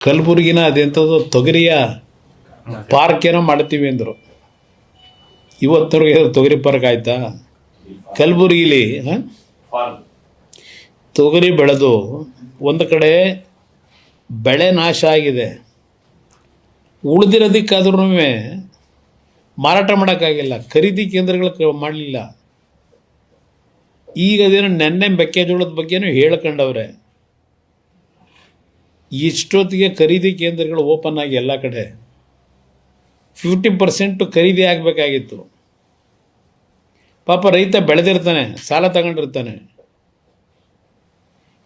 ಕಲಬುರಗಿನ ಅದೆಂಥದ್ದು ತೊಗರಿಯ ಪಾರ್ಕ್ ಏನೋ ಮಾಡ್ತೀವಿ ಅಂದರು. ಇವತ್ತರೆಗೆ ತೊಗರಿ ಪಾರ್ಕ್ ಆಯ್ತಾ? ಕಲಬುರಗಿಲಿ ತೊಗರಿ ಬೆಳೆದು ಒಂದು ಕಡೆ ಬೆಳೆ ನಾಶ ಆಗಿದೆ. ಉಳಿದಿರೋದಕ್ಕಾದ್ರೂ ಮಾರಾಟ ಮಾಡೋಕ್ಕಾಗಿಲ್ಲ. ಖರೀದಿ ಕೇಂದ್ರಗಳು ಮಾಡಲಿಲ್ಲ. ಈಗ ಅದೇನೋ ನೆನ್ನೆ ಮೆಕ್ಕೆಜೋಳದ ಬಗ್ಗೆನೂ ಹೇಳ್ಕೊಂಡವ್ರೆ. ಇಷ್ಟೊತ್ತಿಗೆ ಖರೀದಿ ಕೇಂದ್ರಗಳು ಓಪನ್ ಆಗಿ ಎಲ್ಲ ಕಡೆ ಫಿಫ್ಟಿ ಪರ್ಸೆಂಟು ಖರೀದಿ ಆಗಬೇಕಾಗಿತ್ತು. ಪಾಪ ರೈತ ಬೆಳೆದಿರ್ತಾನೆ, ಸಾಲ ತಗೊಂಡಿರ್ತಾನೆ.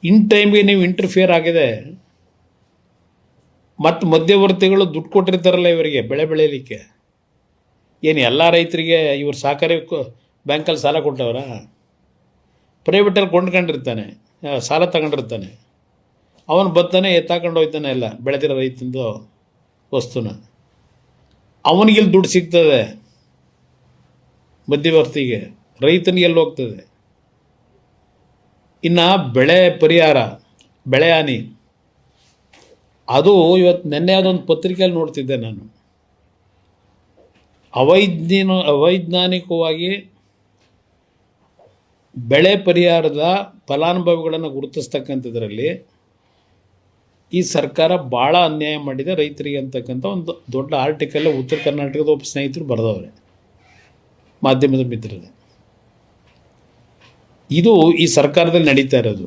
ಇನ್ ಟೈಮ್ಗೆ ನೀವು ಇಂಟರ್ಫಿಯರ್ ಆಗಿದೆ. ಮತ್ತು ಮಧ್ಯವರ್ತಿಗಳು ದುಡ್ಡು ಕೊಟ್ಟಿರ್ತಾರಲ್ಲ ಇವರಿಗೆ ಬೆಳೆ ಬೆಳೆಯಲಿಕ್ಕೆ. ಏನು ಎಲ್ಲ ರೈತರಿಗೆ ಇವರು ಸಹಕಾರಿ ಬ್ಯಾಂಕಲ್ಲಿ ಸಾಲ ಕೊಟ್ಟವರ? ಪ್ರೈವೇಟಲ್ಲಿ ಕೊಂಡ್ಕೊಂಡಿರ್ತಾನೆ ಸಾಲ ತಗೊಂಡಿರ್ತಾನೆ. ಅವನು ಬತ್ತಾನೆ ಎತ್ತಾಕೊಂಡು ಹೋಗ್ತಾನೆ ಎಲ್ಲ, ಬೆಳೆದಿರೋ ರೈತಂದು ವಸ್ತುನ. ಅವನಿಗೆ ಇಲ್ಲಿ ದುಡ್ಡು ಸಿಗ್ತದೆ? ಮಧ್ಯವರ್ತಿಗೆ, ರೈತನಿಗೆ ಎಲ್ಲಿ ಹೋಗ್ತದೆ? ಇನ್ನು ಬೆಳೆ ಪರಿಹಾರ, ಬೆಳೆ ಹಾನಿ. ಅದು ಇವತ್ತು ನಿನ್ನೆ ಅದೊಂದು ಪತ್ರಿಕೆಯಲ್ಲಿ ನೋಡ್ತಿದ್ದೆ ನಾನು. ಅವೈಜ್ಞಾನ, ಅವೈಜ್ಞಾನಿಕವಾಗಿ ಬೆಳೆ ಪರಿಹಾರದ ಫಲಾನುಭವಿಗಳನ್ನು ಗುರುತಿಸ್ತಕ್ಕಂಥದ್ರಲ್ಲಿ ಈ ಸರ್ಕಾರ ಭಾಳ ಅನ್ಯಾಯ ಮಾಡಿದೆ ರೈತರಿಗೆ ಅಂತಕ್ಕಂಥ ಒಂದು ದೊಡ್ಡ ಆರ್ಟಿಕಲ್ ಉತ್ತರ ಕರ್ನಾಟಕದ ಒಬ್ಬ ಸ್ನೇಹಿತರು ಬರೆದವ್ರೆ, ಮಾಧ್ಯಮದ ಮಿತ್ರರೇ. ಇದು ಈ ಸರ್ಕಾರದಲ್ಲಿ ನಡೀತಾ ಇರೋದು.